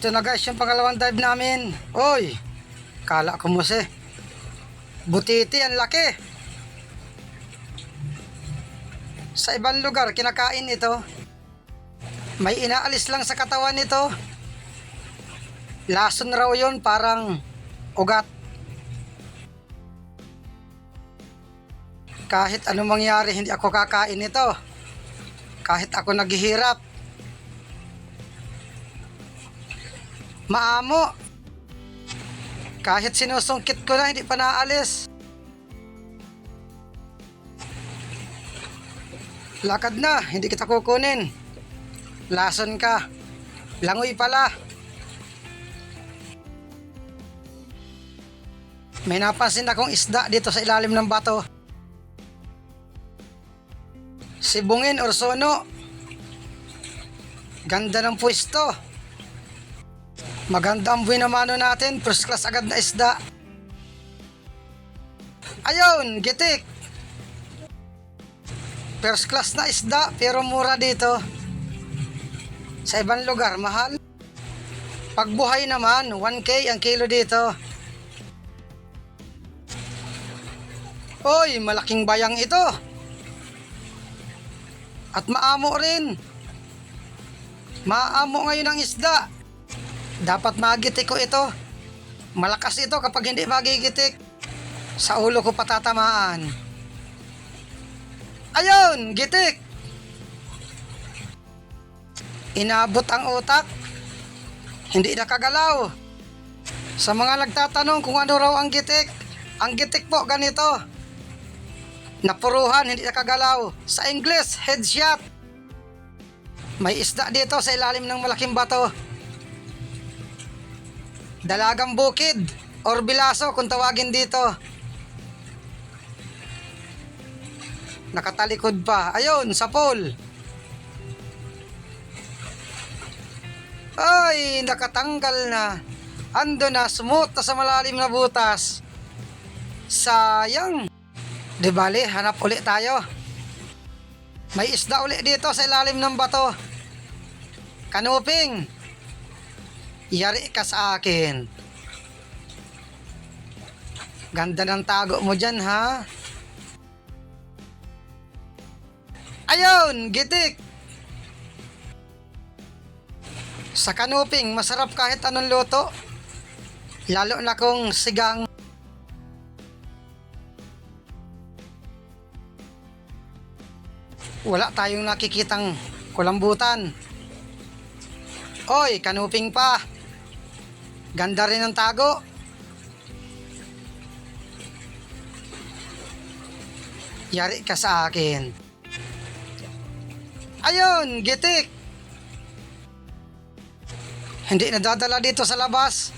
Ito na guys, yung pangalawang dive namin. Oy, kala ko mo si. Butiti, ang laki. Sa ibang lugar, kinakain ito. May inaalis lang sa katawan nito. Lason raw yun, parang ugat. Kahit anong mangyari, hindi ako kakain nito. Kahit ako naghihirap. Maamo. Kahit sinusungkit ko na, hindi pa naalis. Lakad na, hindi kita kukunin. Lason ka. Langoy pala. May napansin akong isda dito sa ilalim ng bato. Sibungin or sono. Ganda ng pwesto. Maganda ang buhay na mano natin. First class agad na isda. Ayun, gitik. First class na isda pero mura dito. Sa ibang lugar, mahal. Pagbuhay naman, 1K ang kilo dito. Oy, malaking bayang ito. At maamo rin. Maamo ngayon ang isda. Dapat magitik ko ito. Malakas ito kapag hindi magigitik. Sa ulo ko patatamaan. Ayun, gitik. Inabot ang utak. Hindi nakagalaw. Sa mga nagtatanong kung ano raw ang gitik, ang gitik po ganito. Napuruhan, hindi nakagalaw. Sa English, headshot. May isda dito sa ilalim ng malaking bato. Dalagang bukid or bilaso kung tawagin dito. Nakatalikod pa. Ayun, sa pole. Ay, nakatanggal na. Ando na, smooth na sa malalim na butas. Sayang. Di bali, hanap ulit tayo. May isda ulit dito sa ilalim ng bato. Kanuping. Yari ka sa akin. Ganda ng tago mo dyan, ha? Ayun, gitik. Sa kanuping, masarap kahit anong luto. Lalo na kung sigang. Wala tayong nakikitang kulambutan. Oy, kanuping pa. Ganda rin ang tago. Yari ka sa akin. Ayun, gitik. Hindi nadadala dito sa labas.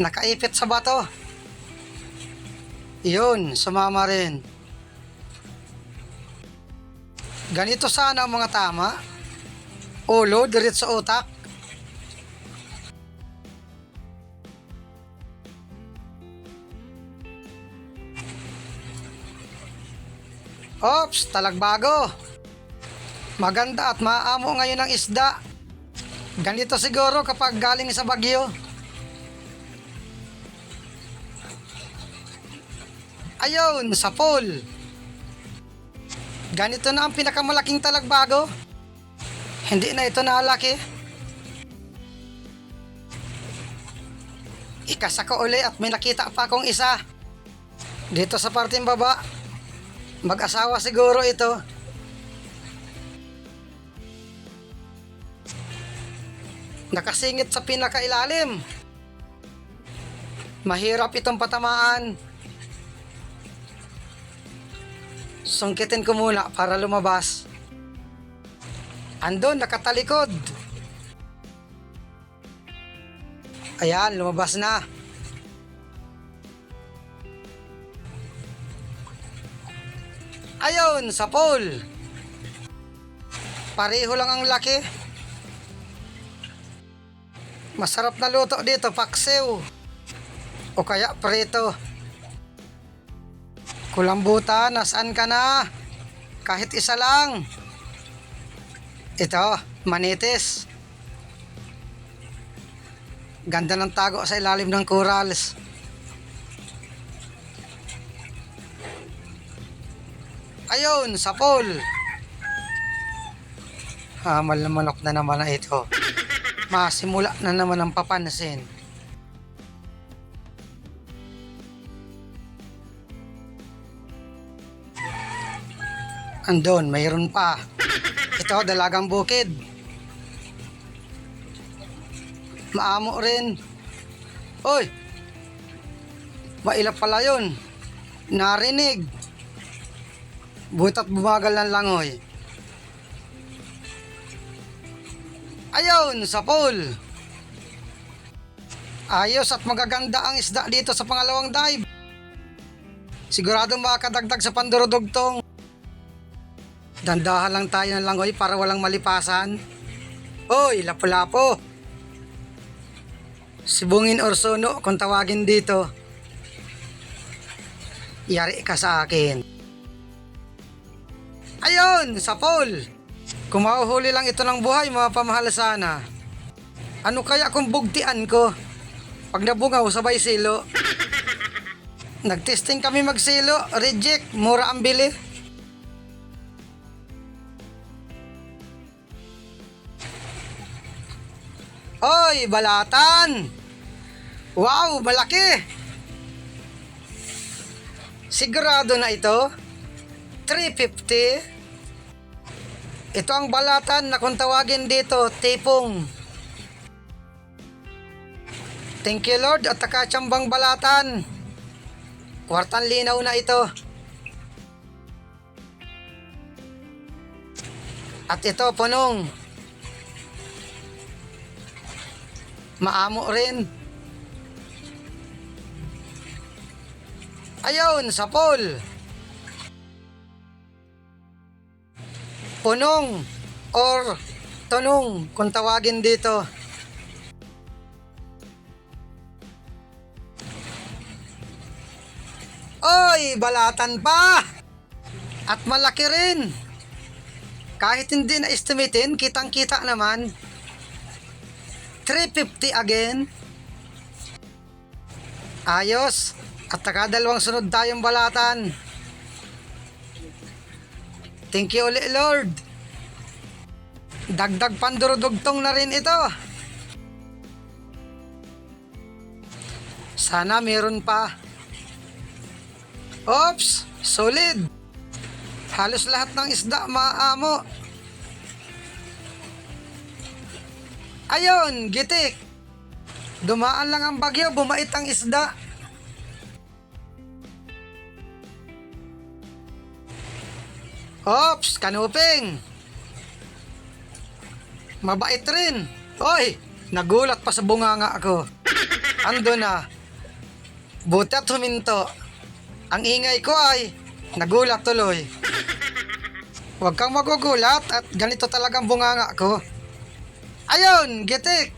Nakaipit sa bato. Yun, sumama rin. Ganito sana ang mga tama. Ulo, diretso sa utak. Ops, talagbago. Maganda at maamo ngayon ang isda. Ganito siguro kapag galing sa bagyo. Ayun, sa pool. Ganito na ang pinakamalaking talagbago. Hindi na ito nalaki. Ikasa ko uli at may nakita pa akong isa. Dito sa parting baba. Mag-asawa siguro ito. Nakasingit sa pinakailalim. Mahirap itong patamaan. Sungkitin ko muna para lumabas. Andun, nakatalikod. Ayan, lumabas na. Ayun, sa pool. Pareho lang ang laki. Masarap na luto dito, paksiw. O kaya preto. Kulambutan, nasaan ka na? Kahit isa lang. Ito, manitis. Ganda ng tago sa ilalim ng corals. Ayun, sa pool. Hamal na manok na naman na ito. Masimula na naman ang papansin. Andon, mayroon pa. Ito, dalagang bukid. Maamo rin. Hoy! Mailap pala yun. Narinig. Butat bumagal ng langoy. Ayun, sa pool. Ayos at magaganda ang isda dito sa pangalawang dive. Siguradong makakadagdag sa pandurudugtong. Dandahan lang tayo ng langoy para walang malipasan. Hoy, lapo-lapo. Sibungin or suno kung tawagin dito. Yari ka sa akin. Ayun, sa pool. Kung mahuhuli lang ito ng buhay, mapamahal sana. Ano kaya kung bugtian ko? Pag nabungaw, sabay silo. Nagtesting kami magsilo, reject, mura ang bili. Oy, balatan! Wow, malaki! Sigurado na ito? 350? Ito ang balatan na kung tawagin dito, tipong. Thank you Lord at takatsambang balatan. Kwartang linaw na ito. At ito punong. Maamo rin. Ayun, sa pool. Punong or tunong kung tawagin dito. Oy, balatan pa! At malaki rin. Kahit hindi na estimatein, kitang-kita naman. 350 again. Ayos. At nakadalawang sunod tayong balatan. Thank you ulit, Lord. Dagdag pandurudugtong na rin ito. Sana meron pa. Oops, solid. Halos lahat ng isda maamo. Ayun, gitik. Dumaan lang ang bagyo, bumait ang isda. Ops, kanuping. Mabait rin. Oy, nagulat pa sa bunganga ako. Ando na. Buti at huminto. Ang ingay ko ay nagulat tuloy. Huwag kang magugulat at ganito talagang bunganga ko. Ayun, gitik.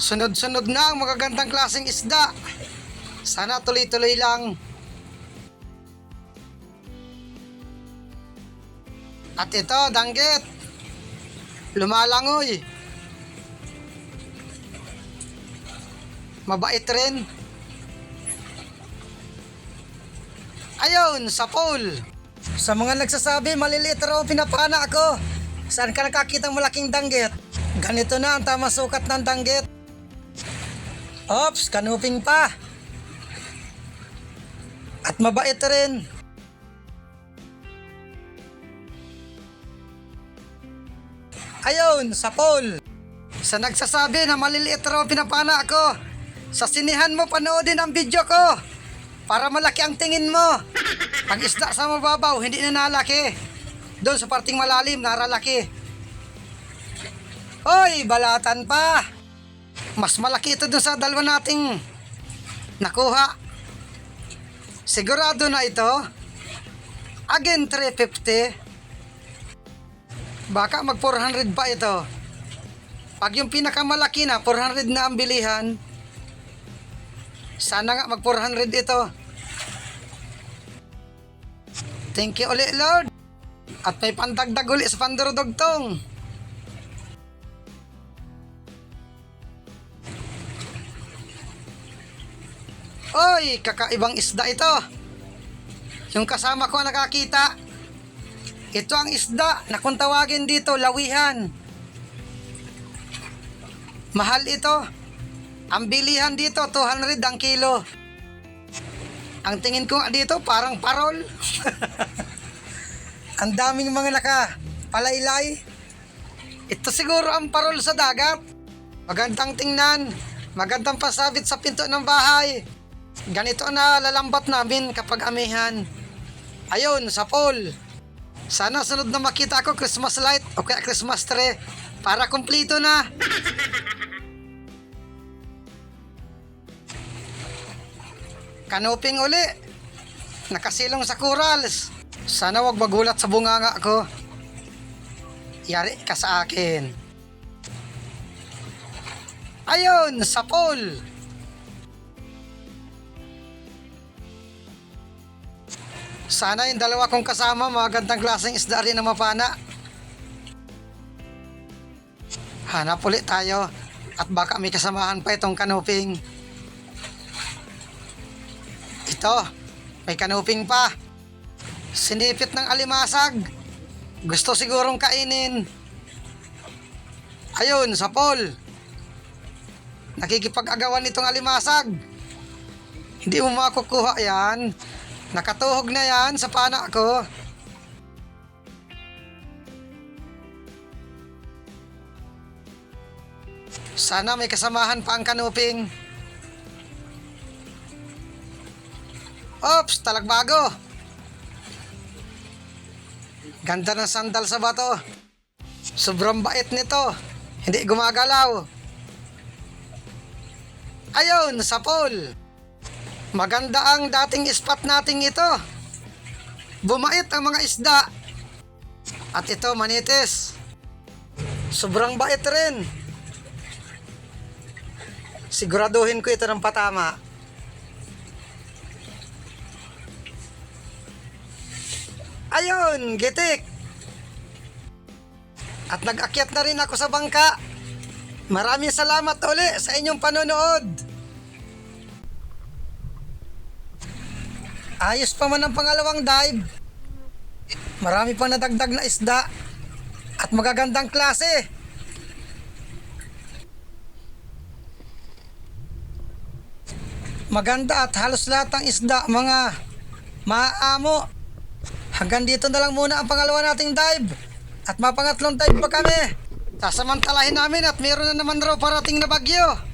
Sunod-sunod na ang magagandang klaseng isda. Sana tuloy-tuloy lang. At ito, danggit. Lumalangoy. Mabait rin. Ayun, sa pool. Sa mga nagsasabi, maliliit raw pinapana ako. Saan ka nakakita ng malaking danggit? Ganito na ang tama sukat ng danggit. Ops, kanuping pa. At mabait rin. Ayun, sa pool. Sa nagsasabi na maliliit raw pinapana ako. Sa sinihan mo panoodin ang video ko. Para malaki ang tingin mo. Pag isda sa mababaw, hindi na nalaki. Doon sa parting malalim, naralaki. Hoy, balatan pa. Mas malaki ito doon sa dalawa nating nakuha. Sigurado na ito. Again, 350. Baka mag 400 pa ito. Pag yung pinakamalaki na, 400 na ang bilihan. Sana nga mag 400 ito. Thank you ulit Lord. At may pandagdag ulit sa pandurudugtong. Oy, kakaibang isda ito. Yung kasama ko nakakita, ito ang isda na kung tawagin dito, lawihan. Mahal ito. Ang bilihan dito, 200 ang kilo. Ang tingin ko dito, parang parol. ang daming mga naka palaylay. Ito siguro ang parol sa dagat. Magandang tingnan. Magandang pasabit sa pinto ng bahay. Ganito na lalambat namin kapag amihan. Ayun, sa pool. Sana sunod na makita ko Christmas light o kaya Christmas tree para kumplito na. Kanuping uli. Nakasilong sa corals. Sana wag magulat sa bunganga ko. Yari ka sa akin. Ayun, sa pool. Sana yung dalawa kong kasama, magandang klaseng isda rin na mapana. Hanap ulit tayo at baka may kasamahan pa itong kanuping. Ito, may kanuping pa. Sinipit ng alimasag. Gusto sigurong kainin. Ayun, sa pool. Nakikipag-agawan itong alimasag. Hindi mo makukuha yan. Nakatuhog na yan sa pana ko. Sana may kasamahan pa ang kanuping. Ops, talagbago. Ganda ng sandal sa bato. Sobrang bait nito. Hindi gumagalaw. Ayun, sa pool. Maganda ang dating spot nating ito. Bumait ang mga isda. At ito, manitis. Sobrang bait rin. Siguraduhin ko ito ng patama. Ayun, gitik. At nag-akyat na rin ako sa bangka. Maraming salamat uli sa inyong panonood. Ayos pa man ang pangalawang dive. Marami pang nadagdag na isda at magagandang klase. Maganda at halos lahat ng isda mga maamo. Hanggang dito na lang muna ang pangalawa nating dive. At mapangatlong dive pa kami. Sasamantalahin namin at meron na naman raw parating na bagyo.